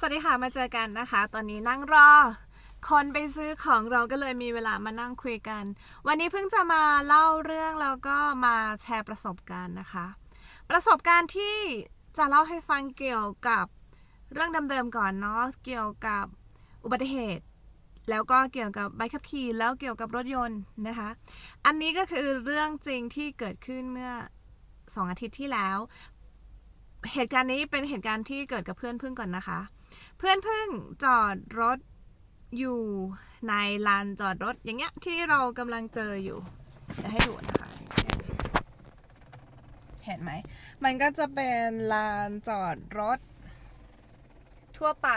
สวัสดีค่ะ มาเจอกันนะคะ ตอนนี้นั่งรอ คนไปซื้อของเราก็เลยมีเวลามานั่งคุยกัน วันนี้เพิ่งจะมาเล่าเรื่องแล้วก็มาแชร์ประสบการณ์นะคะ ประสบการณ์ที่จะเล่าให้ฟังเกี่ยวกับเรื่องเดิมๆก่อนเนาะ เกี่ยวกับอุบัติเหตุ แล้วก็เกี่ยวกับใบขับขี่ แล้วเกี่ยวกับรถยนต์นะคะ อันนี้ก็คือเรื่องจริงที่เกิดขึ้นเมื่อสองอาทิตย์ที่แล้ว เหตุการณ์นี้เป็นเหตุการณ์ที่เกิดกับเพื่อนเพึ่งก่อนนะคะ เพื่อนพึ่งจอดรถอยู่ในลานจอดรถอย่างเงี้ยที่เรากำลังเจออยู่จะให้ดูนะคะ เห็นไหม มันก็จะเป็นลานจอดรถ ทั่วไป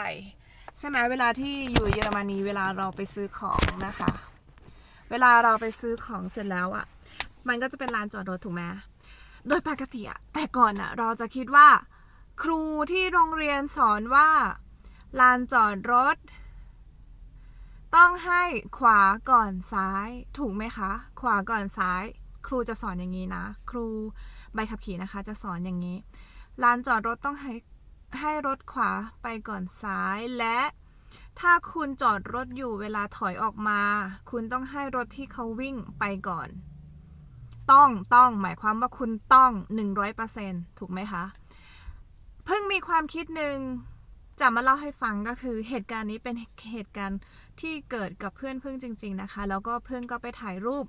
ใช่ไหมเวลาที่อยู่เยอรมนีเวลาเราไปซื้อของนะคะ เวลาเราไปซื้อของเสร็จแล้วอะ่ะ มันก็จะเป็นลานจอดรถถูกไหมโดยปกติอะแต่ก่อนอะเราจะคิดว่า ครูที่โรงเรียนสอนว่า ลานจอดรถ ต้องให้ขวาก่อนซ้าย ถูกไหมคะ ขวาก่อนซ้าย ครูจะสอนอย่างนี้นะ ครูใบขับขี่นะคะ จะสอนอย่างนี้ ลานจอดรถต้องให้ให้รถขวาไปก่อนซ้ายและ ถ้าคุณจอดรถอยู่เวลาถอยออกมา คุณต้องให้รถที่เขาวิ่งไปก่อน ต้องต้องหมายความว่าคุณต้อง 100%ถูกไหมคะ เพิ่งมีความคิดหนึ่ง จะมาเล่าให้ฟังก็คือเหตุการณ์นี้เป็นเหตุการณ์ที่เกิดกับเพื่อนเพิ่งจริง ๆนะคะ แล้วก็เพื่อนก็ไปถ่ายรูป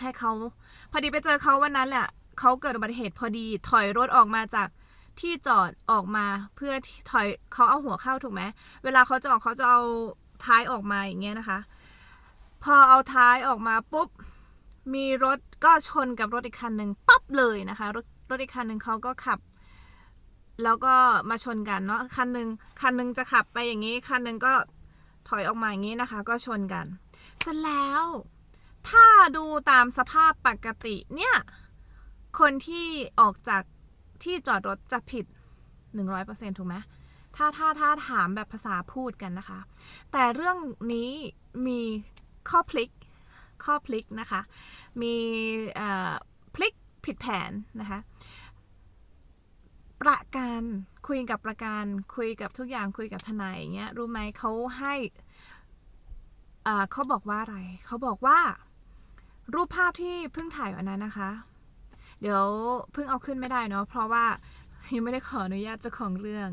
ให้เขาพอดีไปเจอเขาวันนั้นแหละเขาเกิดอุบัติเหตุพอดี ถอยรถออกมาจากที่จอดออกมาเพื่อถอยเขาเอาหัวเข้าถูกไหมเวลาเขาจะออกเขาจะเอาท้ายออกมาอย่างเงี้ยนะคะ พอเอาท้ายออกมาปุ๊บมีรถก็ชนกับรถอีกคันหนึ่งปั๊บเลยนะคะรถรถอีกคันหนึ่งเขาก็ขับ แล้วก็มาชนกันเนาะคันหนึ่งคันหนึ่งจะขับไปอย่างนี้ คันหนึ่งก็ถอยออกมาอย่างนี้นะคะ ก็ชนกันเสร็จแล้ว ถ้าดูตามสภาพปกติเนี่ย คนที่ออกจากที่จอดรถจะผิด 100%ถูกไหมถ้าถ้าถ้าถามแบบภาษาพูดกันนะคะ แต่เรื่องนี้มีข้อพลิกข้อพลิกนะคะ มีเอ่อพลิกผิดแผนนะคะ ประกันคุยกับประกันคุยกับทุกอย่างคุยกับทนายอย่างเงี้ยรู้ไหมเขาให้อ่าเขาบอกว่าอะไรเขาบอกว่า รูปภาพที่เพิ่งถ่ายวันนั้นนะคะ เดี๋ยวเพิ่งเอาขึ้นไม่ได้เนาะเพราะว่ายังไม่ได้ขออนุญาตเจ้าของเรื่อง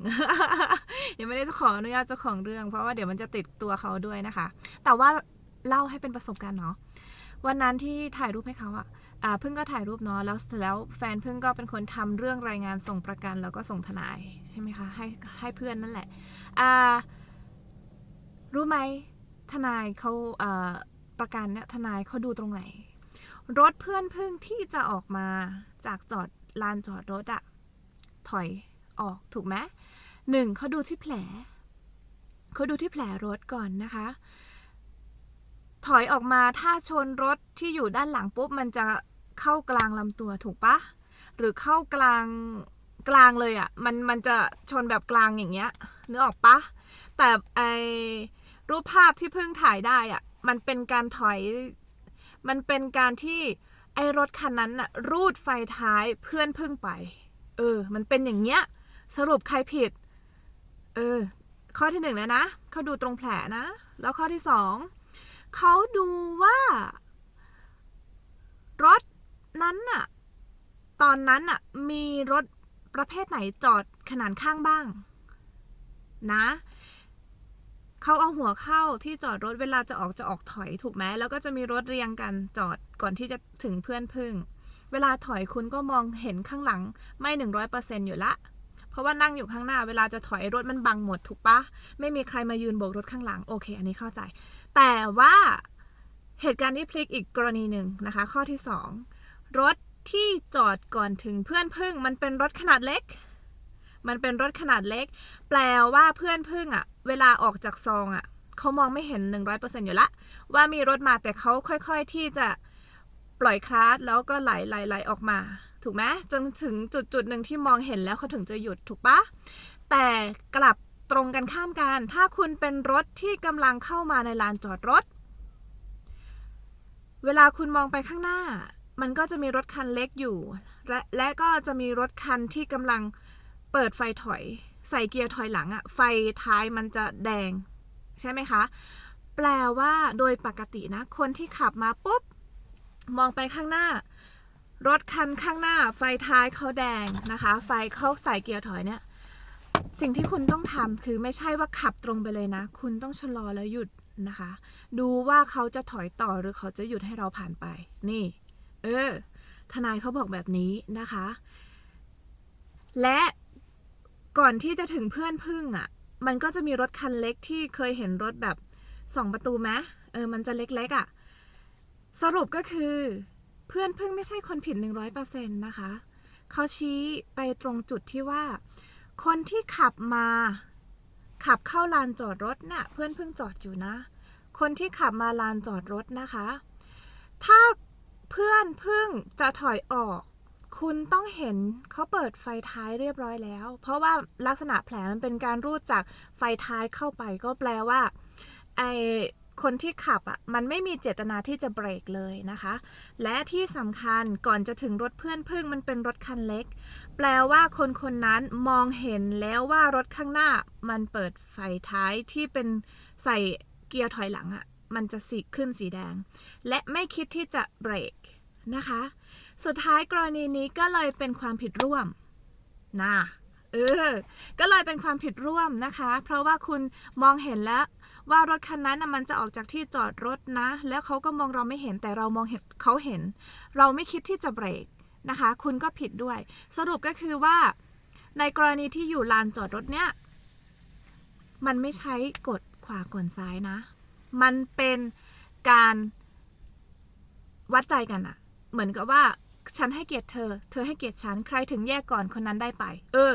ยังไม่ได้ขออนุญาตเจ้าของเรื่อง เพราะว่าเดี๋ยวมันจะติดตัวเขาด้วยนะคะ แต่ว่าเล่าให้เป็นประสบการณ์เนาะวันนั้นที่ถ่ายรูปให้เขาอะ พิ่งก็ถ่ายรูปเนาะแล้วเสร็จแล้วแฟนเพิ่งก็เป็นคนทำเรื่องรายงานส่งประกันแล้วก็ส่งทนายใช่ไหมคะให้ให้เพื่อนนั่นแหละอ่ารู้ไหมทนายเขาอ่าประกันเนี่ยทนายเขาดูตรงไหน รถเพื่อนเพิ่งที่จะออกมาจากจอดลานจอดรถอะถอยออกถูกไหมหนึ่งเขาดูที่แผลเขาดูที่แผลรถก่อนนะคะ ถอยออกมาถ้าชนรถที่อยู่ด้านหลังปุ๊บมันจะ เข้ากลางลำตัวถูกปะหรือเข้ากลางกลางเลยอะ่ะมันมันจะชนแบบกลางอย่างเงี้ยนึกออกปะแต่ไอรูปภาพที่เพิ่งถ่ายได้อะ่ะมันเป็นการถอย มันเป็นการที่ไอรถคันนั้นน่ะรูดไฟท้ายเพื่อนพึ่งไป เออ มันเป็นอย่างเงี้ย สรุปใครผิด เออ ข้อที่หนึ่งแล้วนะ เขาดูตรงแผลนะ แล้วข้อที่สอง เขาดูว่า รถ นั้นน่ะ ตอนนั้นน่ะ มีรถประเภทไหนจอดขนานข้างบ้าง นะ เขาเอาหัวเข้าที่จอดรถเวลาจะออกจะออกถอยถูกไหมแล้วก็จะมีรถเรียงกันจอดก่อนที่จะถึงเพื่อนพึ่ง เวลาถอยคุณก็มองเห็นข้างหลังไม่หนึ่งร้อยเปอร์เซ็นอยู่ละ เพราะว่านั่งอยู่ข้างหน้า เวลาจะถอยรถมันบังหมดถูกปะ ไม่มีใครมายืนโบกรถข้างหลัง โอเค อันนี้เข้าใจ แต่ว่าเหตุการณ์ที่พลิกอีกกรณีหนึ่งนะคะ ข้อที่สอง รถที่จอดก่อนถึงเพื่อนพึ่ง มันเป็นรถขนาดเล็ก มันเป็นรถขนาดเล็ก แปลว่าเพื่อนพึ่งอะเวลาออกจากซองอะเขามองไม่เห็น 100%อยู่ละ ว่ามีรถมาแต่เขาค่อยๆที่จะปล่อยคลาสแล้วก็ไหลไหลไหลออกมา ถูกไหมจนถึงจุดจุดหนึ่งที่มองเห็นแล้วเขาถึงจะหยุดถูกปะแต่กลับตรงกันข้ามกัน ถ้าคุณเป็นรถที่กำลังเข้ามาในลานจอดรถ เวลาคุณมองไปข้างหน้า มันก็จะมีรถคันเล็กอยู่ และและก็จะมีรถคันที่กำลังเปิดไฟถอย ใส่เกียร์ถอยหลังอะไฟท้ายมันจะแดง ใช่ไหมคะ แปลว่าโดยปกตินะ คนที่ขับมาปุ๊บ มองไปข้างหน้า รถคันข้างหน้า ไฟท้ายเขาแดงนะคะ ไฟเขาใส่เกียร์ถอยเนี่ยสิ่งที่คุณต้องทำคือไม่ใช่ว่าขับตรงไปเลยนะ คุณต้องชะลอแล้วหยุดนะคะ ดูว่าเขาจะถอยต่อหรือเขาจะหยุดให้เราผ่านไป นี่ เออ ทนายเขาบอกแบบนี้นะคะ และก่อนที่จะถึงเพื่อนพึ่งอะ่ะ มันก็จะมีรถคันเล็กที่เคยเห็นรถแบบสองประตูไหมเออ มันจะเล็กๆอะ่ะ สรุปก็คือเพื่อนพึ่งไม่ใช่คนผิด 100%นะคะ เขาชี้ไปตรงจุดที่ว่า คนที่ขับมา ขับเข้าลานจอดรถเนี่ยเพื่อนพึ่งจอดอยู่นะ คนที่ขับมาลานจอดรถนะคะ ถ้า เพื่อนพึ่งจะถอยออก คุณต้องเห็นเขาเปิดไฟท้ายเรียบร้อยแล้ว เพราะว่าลักษณะแผลมันเป็นการรูดจากไฟท้ายเข้าไปก็แปลว่าไอคนที่ขับอะมันไม่มีเจตนาที่จะเบรกเลยนะคะ และที่สำคัญก่อนจะถึงรถเพื่อนพึ่งมันเป็นรถคันเล็ก แปลว่าคนคนนั้นมองเห็นแล้วว่ารถข้างหน้ามันเปิดไฟท้ายที่เป็นใส่เกียร์ถอยหลังอะ่ะ มันจะสีขึ้นสีแดง และไม่คิดที่จะเบรกนะคะ สุดท้ายกรณีนี้ก็เลยเป็นความผิดร่วมนะเออ ก็เลยเป็นความผิดร่วมนะคะ เพราะว่าคุณมองเห็นแล้วว่ารถคันนั้นมันจะออกจากที่จอดรถนะ แล้วเขาก็มองเราไม่เห็นแต่เรามองเห็นเขาเห็น เราไม่คิดที่จะเบรกนะคะ คุณก็ผิดด้วย สรุปก็คือว่า ในกรณีที่อยู่ลานจอดรถเนี่ย มันไม่ใช้กดขวาก่อนซ้ายนะ มันเป็นการวัดใจกันอะเหมือนกับว่าฉันให้เกียรติเธอ เธอให้เกียรติฉัน ใครถึงแยกก่อนคนนั้นได้ไป เออ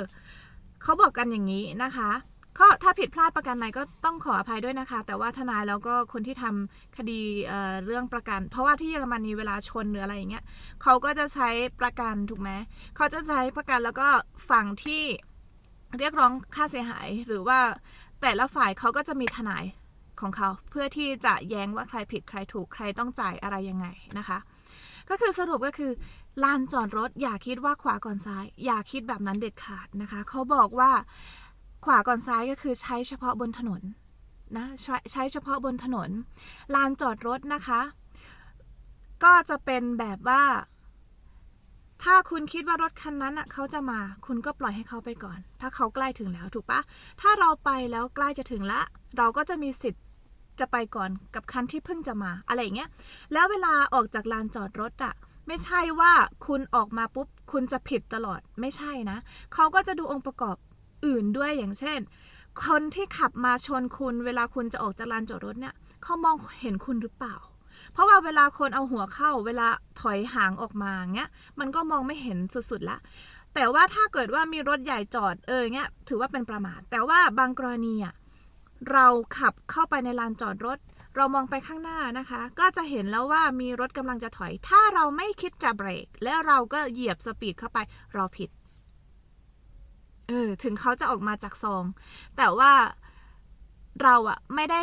เขาบอกกันอย่างนี้นะคะ ก็ถ้าผิดพลาดประกันไหนก็ต้องขออภัยด้วยนะคะ แต่ว่าทนายแล้วก็คนที่ทำคดีเเรื่องประกัน เพราะว่าที่เยอรมนีเวลาชนหรืออะไรอย่างเงี้ย เขาก็จะใช้ประกันถูกไหม เขาจะใช้ประกันแล้วก็ฝั่งที่เรียกร้องค่าเสียหายหรือว่าแต่ละฝ่ายเขาก็จะมีทนาย ของเขา เพื่อที่จะแย้งว่าใครผิดใครถูกใครต้องจ่ายอะไรยังไงนะคะ ก็คือสรุปก็คือลานจอดรถอย่าคิดว่าขวาก่อนซ้าย อย่าคิดแบบนั้นเด็ดขาดนะคะเขาบอกว่าขวาก่อนซ้ายก็คือใช้เฉพาะบนถนนนะใช้ใช้เฉพาะบนถนน ลานจอดรถนะคะ ก็จะเป็นแบบว่า ถ้าคุณคิดว่ารถคันนั้นอะเขาจะมา คุณก็ปล่อยให้เขาไปก่อน ถ้าเขาใกล้ถึงแล้วถูกปะถ้าเราไปแล้วใกล้จะถึงละ เราก็จะมีสิทธิ์ จะไปก่อนกับคันที่เพิ่งจะมาอะไรอย่างเงี้ย แล้วเวลาออกจากลานจอดรถอะไม่ใช่ว่าคุณออกมาปุ๊บ คุณจะผิดตลอดไม่ใช่นะ เขาก็จะดูองค์ประกอบอื่นด้วยอย่างเช่น คนที่ขับมาชนคุณ เวลาคุณจะออกจากลานจอดรถเนี่ยเขามองเห็นคุณหรือเปล่า เพราะว่าเวลาคนเอาหัวเข้า เวลาถอยห่างออกมาเงี้ย มันก็มองไม่เห็นสุดๆละแต่ว่าถ้าเกิดว่ามีรถใหญ่จอดเออเงี้ยถือว่าเป็นประมาท แต่ว่าบางกรณีอะ เราขับเข้าไปในลานจอดรถ เรามองไปข้างหน้านะคะ ก็จะเห็นแล้วว่ามีรถกำลังจะถอย ถ้าเราไม่คิดจะเบรก แล้วเราก็เหยียบสปีดเข้าไป เราผิด เออ ถึงเขาจะออกมาจากซอง แต่ว่าเราอะไม่ได้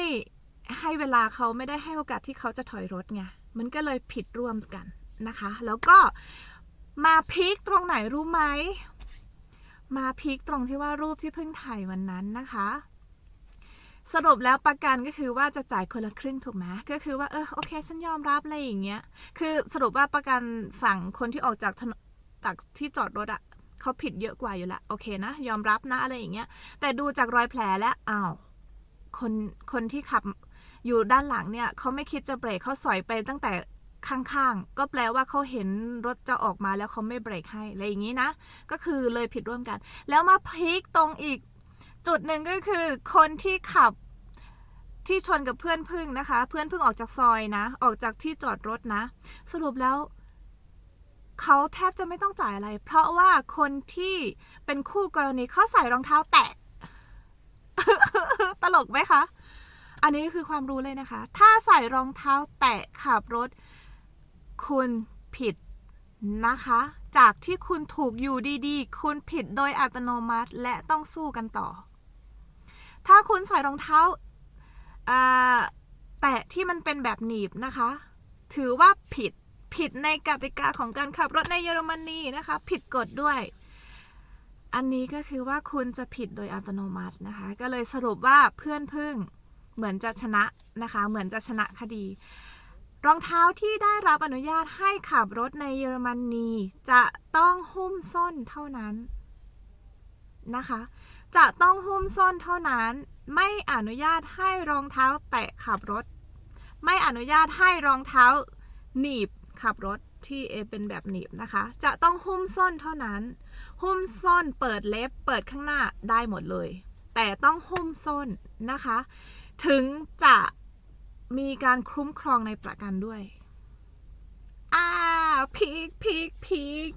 ให้เวลาเขาไม่ได้ให้โอกาสที่เขาจะถอยรถไง มันก็เลยผิดร่วมกันนะคะ แล้วก็มาพีคตรงไหนรู้ไหม มาพีคตรงที่ว่ารูปที่เพิ่งถ่ายวันนั้นนะคะ สรุปแล้วประกันก็คือว่าจะจ่ายคนละครึ่งถูกไหมก็คือว่าเออโอเคฉันยอมรับอะไรอย่างเงี้ย คือสรุปว่าประกันฝั่งคนที่ออกจากถนนจากที่จอดรถอะเขาผิดเยอะกว่าอยู่ละโอเคนะ ยอมรับนะอะไรอย่างเงี้ย แต่ดูจากรอยแผลแล้วอ้าวคนคนที่ขับอยู่ด้านหลังเนี่ยเขาไม่คิดจะเบรกเขาสอยไปตั้งแต่ข้างๆ ก็แปลว่าเขาเห็นรถจะออกมาแล้วเขาไม่เบรกให้อะไรอย่างนี้นะ ก็คือเลยผิดร่วมกัน แล้วมาพลิกตรงอีก จุดหนึ่งก็คือคนที่ขับที่ชนกับเพื่อนพึ่งนะคะ เพื่อนพึ่งออกจากซอยนะ ออกจากที่จอดรถนะ สรุปแล้วเขาแทบจะไม่ต้องจ่ายอะไร เพราะว่าคนที่เป็นคู่กรณีเขาใส่รองเท้าแตะ ตลกไหมคะ อันนี้คือความรู้เลยนะคะ ถ้าใส่รองเท้าแตะขับรถ คุณผิดนะคะ จากที่คุณถูกอยู่ดีๆ คุณผิดโดยอัตโนมัติและต้องสู้กันต่อ ถ้าคุณใส่รองเท้าแตะที่มันเป็นแบบหนีบนะคะ ถือว่าผิดผิดในกติกาของการขับรถในเยอรมนีนะคะ ผิดกฎด้วย อันนี้ก็คือว่าคุณจะผิดโดยอัตโนมัตินะคะ ก็เลยสรุปว่าเพื่อนพึ่งเหมือนจะชนะนะคะ เหมือนจะชนะคดี รองเท้าที่ได้รับอนุญาตให้ขับรถในเยอรมนีจะต้องหุ้มส้นเท่านั้นนะคะ จะต้องหุ้มส้นเท่านั้น ไม่อนุญาตให้รองเท้าแตะขับรถ ไม่อนุญาตให้รองเท้าหนีบขับรถที่เอเป็นแบบหนีบนะคะ จะต้องหุ้มส้นเท่านั้น หุ้มส้นเปิดเล็บเปิดข้างหน้าได้หมดเลย แต่ต้องหุ้มส้นนะคะ ถึงจะมีการคุ้มครองในประกันด้วย อ่าพีคพีคพีค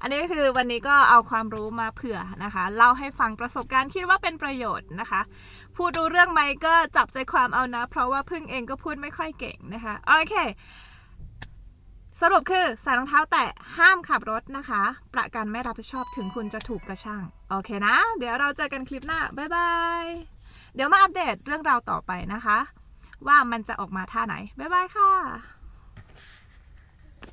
อันนี้ก็คือวันนี้ก็เอาความรู้มาเผื่อนะคะเล่าให้ฟังประสบการณ์คิดว่าเป็นประโยชน์นะคะ พูดรู้เรื่องไหมก็จับใจความเอานะ เพราะว่าพึ่งเองก็พูดไม่ค่อยเก่งนะคะโอเค สรุปคือใส่รองเท้าแตะห้ามขับรถนะคะ ประกันไม่รับผิดชอบถึงคุณจะถูกกระช่างโอเคนะ เดี๋ยวเราเจอกันคลิปหน้าบ๊ายบายเดี๋ยวมาอัปเดตเรื่องราวต่อไปนะคะ ว่ามันจะออกมาท่าไหนบ๊ายบายค่ะ